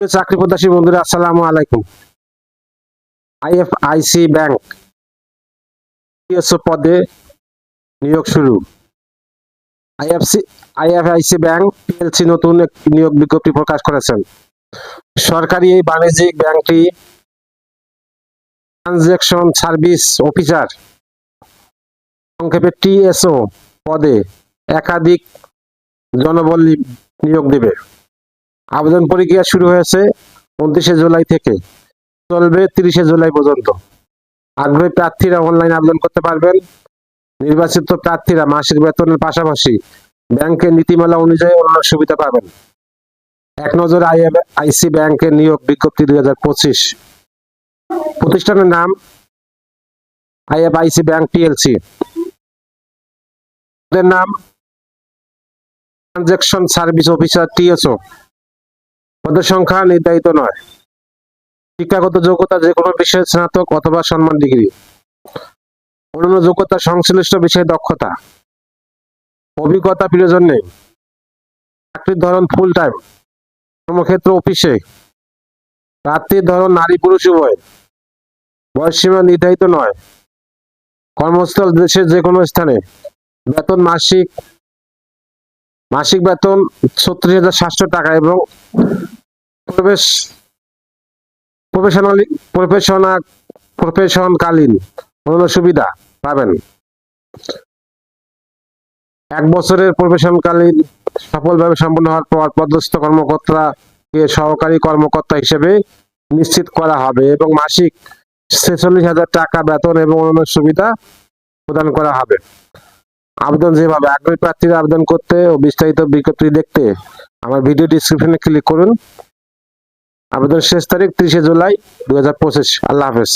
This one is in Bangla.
চাকরি প্রত্যাশী বন্ধুরা, আসসালামু আলাইকুম। আইএফআইসি ব্যাংক পদে নিয়োগ শুরু। আইএফআইসি ব্যাংক পিএলসি নতুন নিয়োগ বিজ্ঞপ্তি প্রকাশ করেছেন। সরকারি এই বাণিজ্যিক ব্যাংকটি ট্রানজ্যাকশন সার্ভিস অফিসার সংক্ষেপে টিএসও পদে একাধিক জনবল নিয়োগ দেবে। আবেদন প্রক্রিয়া শুরু হয়েছে উনত্রিশে জুলাই থেকে। চলবে তিরিশে জুলাই পর্যন্ত। আগ্রহী প্রার্থীরা অনলাইন আবেদন করতে পারবেন। নির্বাচিত প্রার্থীরা মাসিক বেতনের পাশাপাশি ব্যাংকের নীতিমালা অনুযায়ী অন্যান্য সুবিধা পাবেন। এক নজরে আইসি ব্যাংকের নিয়োগ বিজ্ঞপ্তি দুই হাজার পঁচিশ। প্রতিষ্ঠানের নাম I F IFIC bank TLC নাম, ট্রানজ্যাকশন সার্ভিস অফিসার টিএসও পদের সংখ্যা নির্ধারিত নয়। শিক্ষাগত যোগ্যতা যে কোনো বিষয়ে স্নাতক অথবা সম্মান ডিগ্রি। অন্যান্য যোগ্যতা সংশ্লিষ্ট বিষয়ে দক্ষতা। অভিজ্ঞতা প্রয়োজন নেই। চাকরির ধরন ফুল টাইম কর্মক্ষেত্র অফিসে প্রার্থীর ধরন নারী পুরুষ উভয়। বয়সসীমা নির্ধারিত নয়। কর্মস্থল দেশের যে কোনো স্থানে। বেতন মাসিক। মাসিক বেতন ছত্রিশ হাজার সাতশো টাকা এবং প্রবেশ, প্রফেশনালি প্রফেশনাল প্রফেশনকালীন অন্য সুবিধা পাবেন। এক বছরের প্রফেশনকালীন সফলভাবে সম্পন্ন হওয়ার পর পদস্থ কর্মকর্তাকে সহকারী কর্মকর্তা হিসেবে নিশ্চিত করা হবে এবং মাসিক ছেচল্লিশ হাজার টাকা বেতন এবং অন্যান্য সুবিধা প্রদান করা হবে। আবেদন যেভাবে, আগ্রহী প্রার্থীরা আবেদন করতে ও বিস্তারিত বিজ্ঞপ্তি দেখতে আমার ভিডিও ডিসক্রিপশনে ক্লিক করুন। আবেদন শেষ তারিখ ত্রিশে জুলাই দু হাজার পঁচিশ। আল্লাহ হাফেজ।